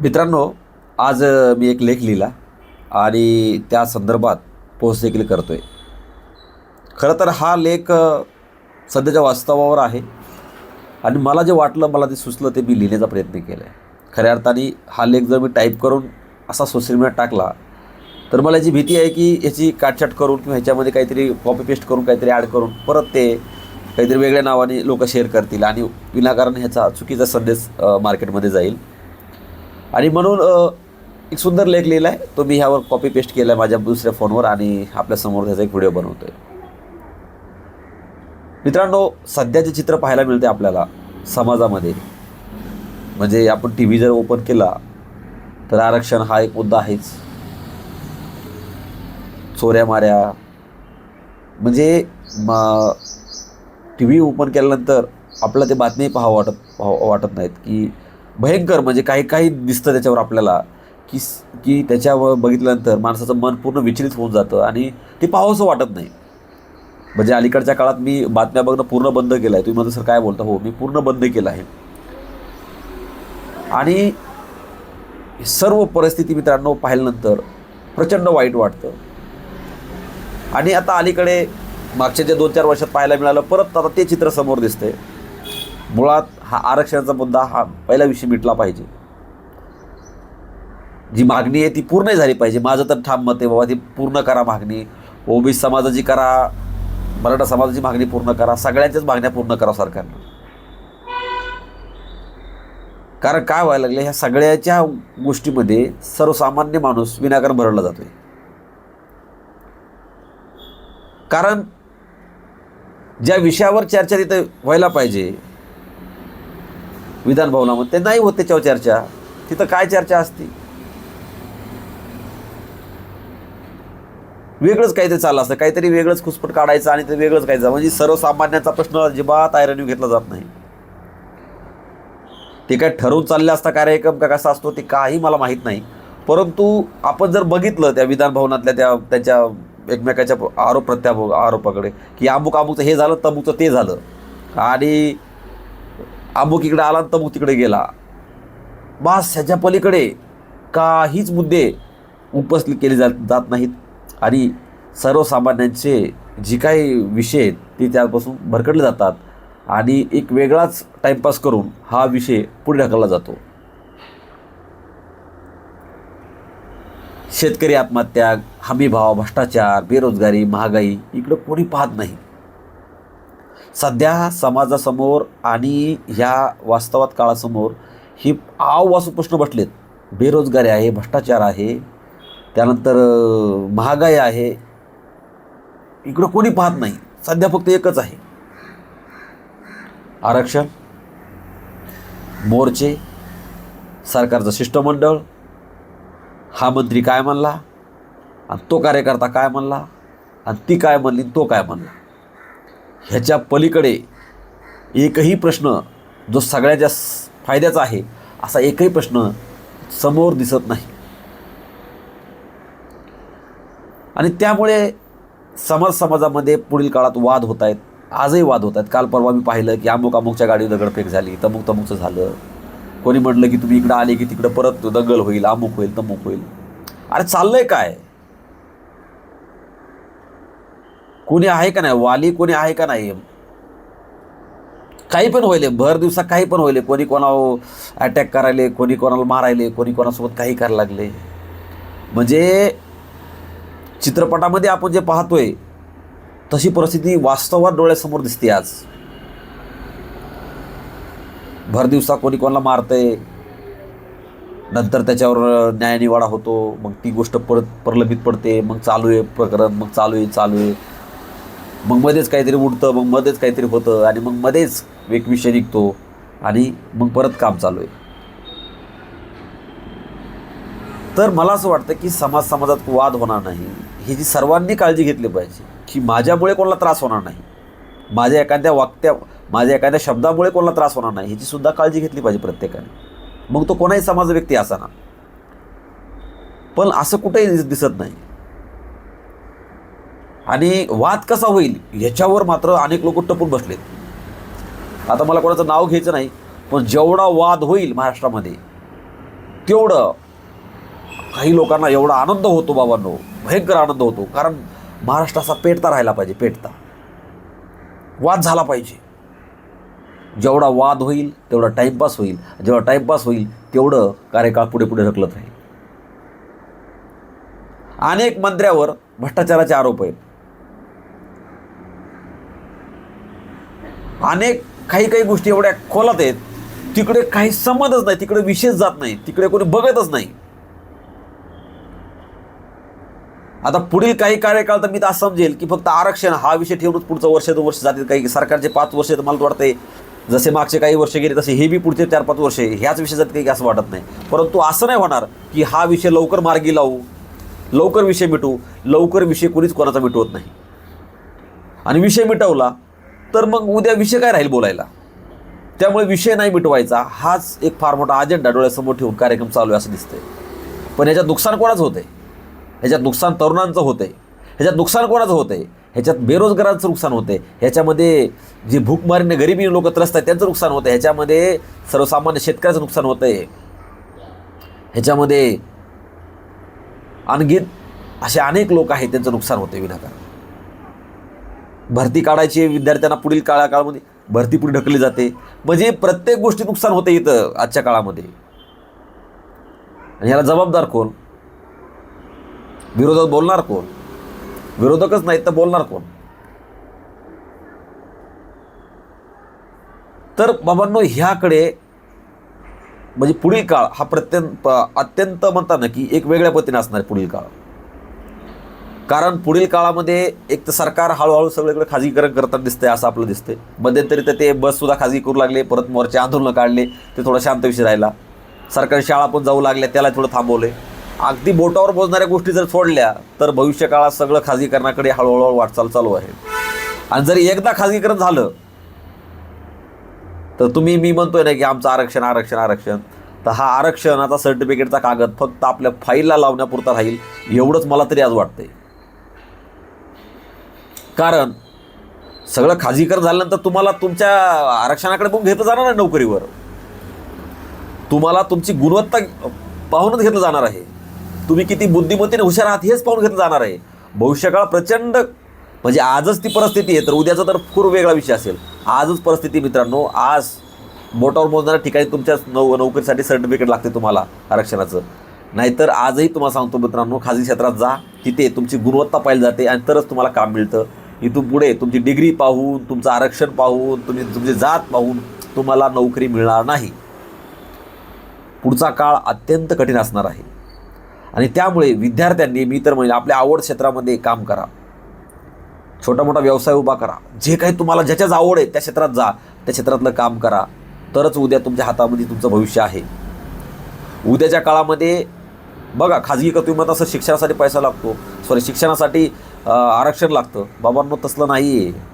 मित्रांनो आज मी एक लेख लिहिला आणि त्या संदर्भात पोस्ट देखील करतो आहे खरं तर हा लेख सध्याच्या वास्तवावर आहे आणि मला जे वाटलं मला ते सुचलं ते मी लिहिण्याचा प्रयत्न केला आहे खऱ्या अर्थाने हा लेख जर मी टाईप करून असा सोशल मीडियात टाकला तर मला याची भीती आहे की याची काटछाट करून किंवा ह्याच्यामध्ये काहीतरी कॉपी पेस्ट करून काहीतरी ॲड करून परत ते काहीतरी वेगळ्या नावाने लोक शेअर करतील आणि विनाकारण ह्याचा चुकीचा संदेश मार्केटमध्ये जाईल. आणि म्हणून एक सुंदर लेख लिहिला आहे तो मी ह्यावर कॉपी पेस्ट केला आहे माझ्या दुसऱ्या फोनवर आणि आपल्यासमोर त्याचा एक व्हिडिओ बनवतो आहे मित्रांनो सध्याचे चित्र पाहायला मिळते आपल्याला समाजामध्ये. म्हणजे आपण टी व्ही जर ओपन केला तर आरक्षण हा एक मुद्दा आहेच. चोऱ्या माऱ्या म्हणजे म टी व्ही ओपन केल्यानंतर आपल्याला ते बातमी पाहावं वाटत पाहावं वाटत नाहीत की भयंकर म्हणजे काही काही दिसतं त्याच्यावर आपल्याला की की त्याच्यावर बघितल्यानंतर माणसाचं मन पूर्ण विचलित होऊन जातं आणि ते पाहावंसं वाटत नाही. म्हणजे अलीकडच्या काळात मी बातम्या बघणं पूर्ण बंद केलं आहे तुम्ही म्हणता सर काय बोलता? हो मी पूर्ण बंद केलं आहे. आणि सर्व परिस्थिती मित्रांनो पाहिल्यानंतर प्रचंड वाईट वाटतं. आणि आता अलीकडे मागच्या ज्या दोन चार वर्षात पाहायला मिळालं परत आता ते चित्र समोर दिसतंय. मुळात हा आरक्षणाचा मुद्दा हा पहिला विषय मिटला पाहिजे. जी मागणी आहे ती पूर्ण झाली पाहिजे. माझं तर ठाम मत आहे बाबा ती पूर्ण करा मागणी. ओबीसी समाजाची करा मराठा समाजाची मागणी पूर्ण करा सगळ्यांच्याच मागण्या पूर्ण करा सरकारनं. कारण काय व्हायला लागलं ह्या सगळ्याच्या गोष्टीमध्ये सर्वसामान्य माणूस विनाकारण भरडला जातोय. कारण ज्या विषयावर चर्चा तिथं व्हायला पाहिजे विधान भवनामध्ये. ते नाही होत त्याच्यावर चर्चा. तिथं काय चर्चा असती? वेगळंच काहीतरी चाललं असतं. काहीतरी वेगळंच खुसपट काढायचं आणि ते वेगळंच कायचं म्हणजे सर्वसामान्यांचा प्रश्न अजिबात आयरणी घेतला जात नाही. ते काय ठरवून चालले असता कार्यक्रम का कसा असतो ते काही मला माहीत नाही. परंतु आपण जर बघितलं त्या विधानभवनातल्या त्या त्यांच्या एकमेकाच्या आरोप प्रत्यारोप आरोपाकडे की अमुक अमुकचं हे झालं तमुकचं ते झालं. आणि अमुक इकडे आला आणि तमुक तिकडे गेला. बास ह्याच्या पलीकडे काहीच मुद्दे उपस्थित केले जात जात नाहीत. आणि सर्वसामान्यांचे जी काही विषय आहेत ते त्यापासून भरकटले जातात. आणि एक वेगळाच टाईमपास करून हा विषय पुढे ढकलला जातो. शेतकरी आत्महत्या हमीभाव भ्रष्टाचार बेरोजगारी महागाई इकडं कोणी पाहत नाही. सध्या समाजासमोर आणि ह्या वास्तवात काळासमोर ही आव प्रश्न बसलेत. बेरोजगारी आहे भ्रष्टाचार आहे त्यानंतर महागाई आहे. इकडं कोणी पाहत नाही. सध्या फक्त एकच आहे. आरक्षण मोर्चे सरकारचं शिष्टमंडळ हा मंत्री काय म्हणला? आणि तो कार्यकर्ता काय म्हणला? आणि ती काय म्हणली? आणि तो काय म्हणला? ह्याच्या पलीकडे एकही प्रश्न जो सगळ्याच्या फायद्याचा आहे असा एकही प्रश्न समोर दिसत नाही. आणि त्यामुळे समाज समाजामध्ये पुढील काळात वाद होत आहेत आजही वाद होत आहेत. काल परवा मी पाहिलं की अमुक अमुकच्या गाडीवर दगडफेक झाली तमुक तमुकचं झालं. कोणी म्हटलं की तुम्ही इकडं आले की तिकडं परत दंगल होईल अमुक होईल तमुक होईल. अरे चाललं आहे काय? कोणी आहे का नाही? वाली कोणी आहे का नाही? काही पण होईल. भर दिवसा काही पण होईल. कोणी कोणावर अटॅक करायले कोणी कोणाला मारायले कोणी कोणासोबत काही करायला लागले. म्हणजे चित्रपटामध्ये आपण जे पाहतोय तशी परिस्थिती वास्तवात डोळ्यासमोर दिसते आज. भर दिवसा कोणी कोणाला मारतंय नंतर त्याच्यावर न्यायनिवाडा होतो मग ती गोष्ट परत प्रलंबित पडते मग चालू आहे प्रकरण मग चालू आहे चालू आहे. मग मध्येच काहीतरी उडतं मग मध्येच काहीतरी होतं आणि मग मध्येच एक विषय निघतो आणि मग परत काम चालू आहे. तर मला असं वाटतं की समाज समाजात वाद होणार नाही. ही जी सर्वांनी काळजी घेतली पाहिजे की माझ्यामुळे कोणाला त्रास होणार नाही. माझ्या एखाद्या वाक्या माझ्या एखाद्या शब्दामुळे कोणाला त्रास होणार नाही ह्याची सुद्धा काळजी घेतली पाहिजे प्रत्येकाने. मग तो कोणाही समाज व्यक्ती असाना पण असं कुठेही दिसत नाही. आणि वाद कसा होईल याच्यावर मात्र अनेक लोक टपून बसलेत. आता मला कोणाचं नाव घ्यायचं नाही पण जेवढा वाद होईल महाराष्ट्रामध्ये तेवढं काही लोकांना एवढा आनंद होतो बाबांनो भयंकर आनंद होतो कारण महाराष्ट्र असा पेटता राहायला पाहिजे पेटता. वाद झाला पाहिजे. जेवढा वाद होईल तेवढा टाईमपास होईल जेवढा टाईमपास होईल तेवढं कार्यकाळ पुढे पुढे ढकलत राहील. अनेक मंत्र्यावर भ्रष्टाचाराचे आरोप आहेत. अनेक काही काही गोष्टी एवढ्या खोलात आहेत. तिकडे काही समजच नाही तिकडे विशेष जात नाही तिकडे कोणी बघतच नाही. आता पुढील काही कार्यकाळ तर मी तर समजेल की फक्त आरक्षण हा विषय ठेवूनच पुढचं वर्ष दोन वर्ष जातील. काही सरकारचे पाच वर्ष तर मला वाटते वाटतंय. जसे मागचे काही वर्ष गेले तसे हे बी पुढचे चार पाच वर्ष ह्याच विषय काही असं वाटत नाही. परंतु असं नाही होणार की हा विषय लवकर मार्गी लावू लवकर विषय मिटवू लवकर विषय कोणीच कोणाचा मिटवत नाही. आणि विषय मिटवला तर मग उद्या विषय काय राहील बोलायला? त्यामुळे विषय नाही मिटवायचा. हाच एक फार मोठा अजेंडा डोळ्यासमोर ठेवून कार्यक्रम चालू आहे असं दिसतंय. पण ह्याच्यात नुकसान कोणाचं होतंय? ह्याच्यात नुकसान तरुणांचं होतंय. ह्याच्यात नुकसान कोणाचं होतंय? ह्याच्यात बेरोजगारांचं नुकसान होतंय. ह्याच्यामध्ये जी भूकमारीने गरिबी लोक त्रस्त आहेत त्यांचं नुकसान होतं ह्याच्यामध्ये सर्वसामान्य शेतकऱ्याचं नुकसान होतंय. ह्याच्यामध्ये आणखी असे अनेक लोक आहेत त्यांचं नुकसान होते विनाकारण. भरती काढायची विद्यार्थ्यांना पुढील काळा काळामध्ये भरती पुढे ढकलली जाते. म्हणजे प्रत्येक गोष्टी नुकसान होते इथं आजच्या काळामध्ये. आणि याला जबाबदार कोण? विरोधात बोलणार कोण? विरोधकच नाहीत तर बोलणार कोण? तर बाबांनो ह्याकडे म्हणजे पुढील काळ हा प्रत्यंत अत्यंत म्हणतात ना की एक वेगळ्या पद्धतीने असणार पुढील काळ. कारण पुढील काळामध्ये एक तर सरकार हळूहळू सगळीकडे खाजगीकरण करताना दिसतंय असं आपलं दिसतंय. मध्यंतरी तर ते बससुद्धा खाजगी करू लागले परत मोर्चे आंदोलनं काढले ते थोडा शांत विषय राहिला. सरकारी शाळा पण जाऊ लागल्या त्याला थोडं थांबवले अगदी बोटावर पोचणाऱ्या गोष्टी जर सोडल्या तर भविष्य काळात सगळं खाजगीकरणाकडे हळूहळू वाटचाल चालू आहे. आणि जर एकदा खाजगीकरण झालं तर तुम्ही मी म्हणतोय ना की आमचं आरक्षण आरक्षण आरक्षण. तर हा आरक्षणाचा सर्टिफिकेटचा कागद फक्त आपल्या फाईलला लावण्यापुरता राहील एवढंच मला तरी आज वाटतंय. कारण सगळं खाजगीकरण झाल्यानंतर तुम्हाला तुमच्या आरक्षणाकडे पण घेतलं जाणार आहे नोकरीवर. तुम्हाला तुमची गुणवत्ता पाहूनच घेतलं जाणार आहे. तुम्ही किती बुद्धिमत्तेने हुशार आहात हेच पाहून घेतलं जाणार आहे. भविष्यकाळ प्रचंड म्हणजे आजच ती परिस्थिती आहे तर उद्याचा तर खूप वेगळा विषय असेल. आजच परिस्थिती मित्रांनो आज बोटावर मोजणाऱ्या ठिकाणी तुमच्या नौ नोकरीसाठी सर्टिफिकेट लागते तुम्हाला आरक्षणाचं. नाहीतर आजही तुम्हाला सांगतो मित्रांनो खाजगी क्षेत्रात जा तिथे तुमची गुणवत्ता पाहिली जाते आणि तरच तुम्हाला काम मिळतं. इथून पुढे तुमची डिग्री पाहून तुमचं आरक्षण पाहून तुम्ही तुमची जात पाहून तुम्हाला नोकरी मिळणार नाही. पुढचा काळ अत्यंत कठीण असणार आहे. आणि त्यामुळे विद्यार्थ्यांनी मी तर म्हणजे आपल्या आवड क्षेत्रामध्ये काम करा. छोटा मोठा व्यवसाय उभा करा. जे काही तुम्हाला ज्याच्याच आवड आहे त्या क्षेत्रात जा. त्या क्षेत्रातलं काम करा. तरच उद्या तुमच्या हातामध्ये तुमचं भविष्य आहे. उद्याच्या काळामध्ये बघा खाजगी तुम्ही असं शिक्षणासाठी पैसा लागतो. सॉरी शिक्षणासाठी आरक्षण लागतं. बाबांनो तसलं नाही आहे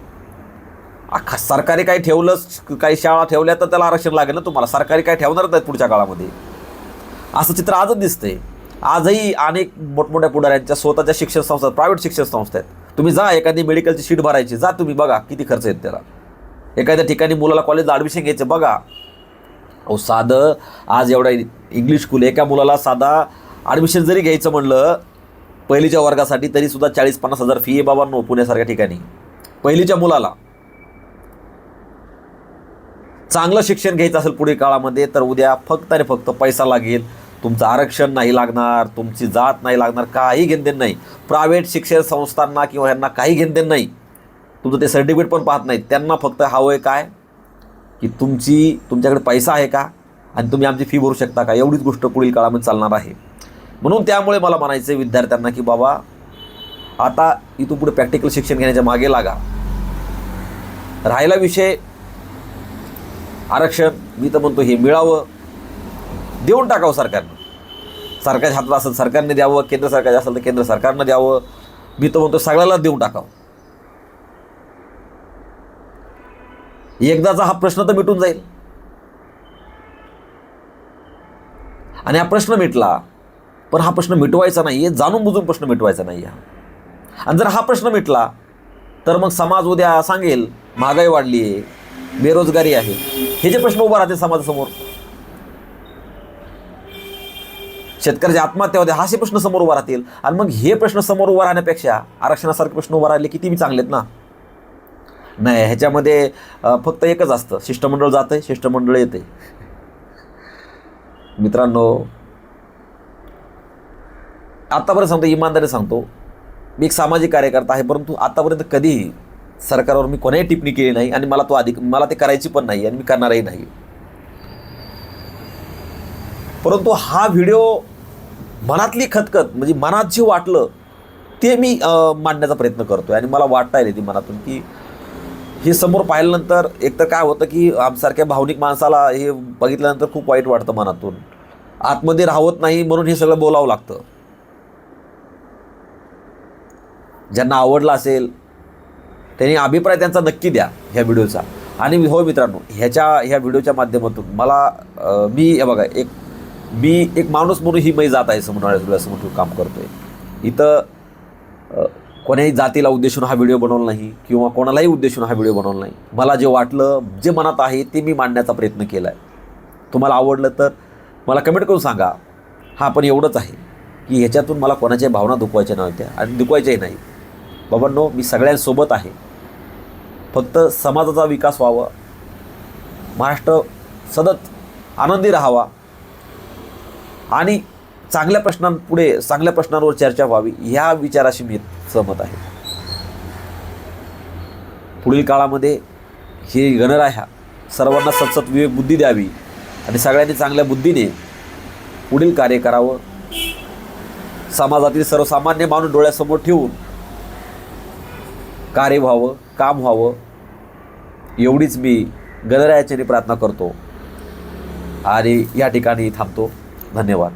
अख्खा सरकारी काही ठेवलंच काही शाळा ठेवल्या तर त्याला आरक्षण लागेल ना तुम्हाला. सरकारी काय ठेवणारच नाहीत पुढच्या काळामध्ये. असं चित्र आजच दिसतंय. आजही अनेक मोठमोठ्या पुढाऱ्यांच्या स्वतःच्या शिक्षण संस्था प्रायव्हेट शिक्षण संस्था आहेत. तुम्ही जा एखादी मेडिकलची शीट भरायची. जा तुम्ही बघा किती खर्च येत त्याला. एखाद्या ठिकाणी मुलाला कॉलेजला ॲडमिशन घ्यायचं बघा. अहो साधं आज एवढा इंग्लिश स्कूल एका मुलाला साधा ॲडमिशन जरी घ्यायचं म्हणलं पहिलीच्या वर्गासाठी तरी सुद्धा चाळीस पन्नास हजार फी आहे बाबांनो पुण्यासारख्या ठिकाणी. पहिलीच्या मुलाला. चांगलं शिक्षण घ्यायचं असेल पुढील काळामध्ये तर उद्या फक्त आणि फक्त पैसा लागेल. तुमचं आरक्षण नाही लागणार तुमची जात नाही लागणार काही घेणदेण नाही. प्रायव्हेट शिक्षण संस्थांना किंवा ह्यांना काही घेणदेण नाही. तुमचं ते सर्टिफिकेट पण पाहत नाहीत. त्यांना फक्त हवं आहे काय? की तुमची तुमच्याकडे पैसा आहे का? आणि तुम्ही आमची फी भरू शकता का? एवढीच गोष्ट पुढील काळामध्ये चालणार आहे. म्हणून त्यामुळे मला म्हणायचं आहे विद्यार्थ्यांना की बाबा आता इथून पुढे प्रॅक्टिकल शिक्षण घेण्याच्या मागे लागा. राहिला विषय आरक्षण मी तर म्हणतो हे मिळावं. देऊन टाकावं सरकारनं. सरकारच्या हातात असेल सरकारने द्यावं. केंद्र सरकारचे असेल तर केंद्र सरकारनं द्यावं. मी तर म्हणतो सगळ्याला देऊन टाकावं. एकदाचा हा प्रश्न तर मिटून जाईल. आणि हा प्रश्न मिटला पण हा प्रश्न मिटवायचा नाही आहे जाणून बुजून प्रश्न मिटवायचा नाही आहे आणि जर हा प्रश्न मिटला तर मग समाज उद्या सांगेल महागाई वाढली आहे बेरोजगारी आहे. हे जे प्रश्न उभा राहते समाजासमोर शेतकऱ्याची आत्महत्या होते असे प्रश्न समोर उभा राहतील. आणि मग हे प्रश्न समोर उभा राहण्यापेक्षा आरक्षणासारखे प्रश्न उभा राहिले किती मी चांगलेत ना? नाही ह्याच्यामध्ये फक्त एकच असतं. शिष्टमंडळ जातं शिष्टमंडळ येते मित्रांनो आत्तापर्यंत सांगतो इमानदारी सांगतो. मी एक सामाजिक कार्यकर्ता आहे परंतु आत्तापर्यंत कधीही सरकारवर मी कोणाही टिप्पणी केली नाही आणि मला तो अधिक मला ते करायची पण नाही आणि मी करणारही नाही. परंतु हा व्हिडिओ मनातली खतखत म्हणजे मनात जे वाटलं ते मी मांडण्याचा प्रयत्न करतो आहे आणि मला वाटता येते ती मनातून की हे समोर पाहिल्यानंतर एक तर काय होतं की आमसारख्या भावनिक माणसाला हे बघितल्यानंतर खूप वाईट वाटतं मनातून. आतमध्ये राहत नाही म्हणून हे सगळं बोलावं लागतं. ज्यांना आवडला असेल त्यांनी अभिप्राय त्यांचा नक्की द्या ह्या व्हिडिओचा. आणि हो मित्रांनो ह्याच्या ह्या व्हिडिओच्या माध्यमातून मला मी हे बघा एक मी एक माणूस म्हणून ही मै जात आहे समोर असं म्हणून काम करतो आहे इथं कोण्याही जातीला उद्देशून हा व्हिडिओ बनवला नाही किंवा कोणालाही उद्देशून हा व्हिडिओ बनवला नाही. मला जे वाटलं जे मनात आहे ते मी मांडण्याचा प्रयत्न केला आहे तुम्हाला आवडलं तर मला कमेंट करून सांगा. हा पण एवढंच आहे की ह्याच्यातून मला कोणाच्या भावना दुखवायच्या नव्हत्या आणि दुखवायच्याही नाही. बाबांनो मी सगळ्यांसोबत आहे. फक्त समाजाचा विकास व्हावा. महाराष्ट्र सतत आनंदी राहावा. आणि चांगल्या प्रश्नांपुढे चांगल्या प्रश्नांवर चर्चा व्हावी ह्या विचाराशी मी सहमत आहे. पुढील काळामध्ये हे गणराह्या सर्वांना सतसत विवेक बुद्धी द्यावी आणि सगळ्यांनी चांगल्या बुद्धीने पुढील कार्य करावं. समाजातील सर्वसामान्य माणूस डोळ्यासमोर ठेवून कार्य व्हावं काम व्हावं एवढीच मी गणरायाच्याने प्रार्थना करतो. आणि या ठिकाणी थांबतो. धन्यवाद.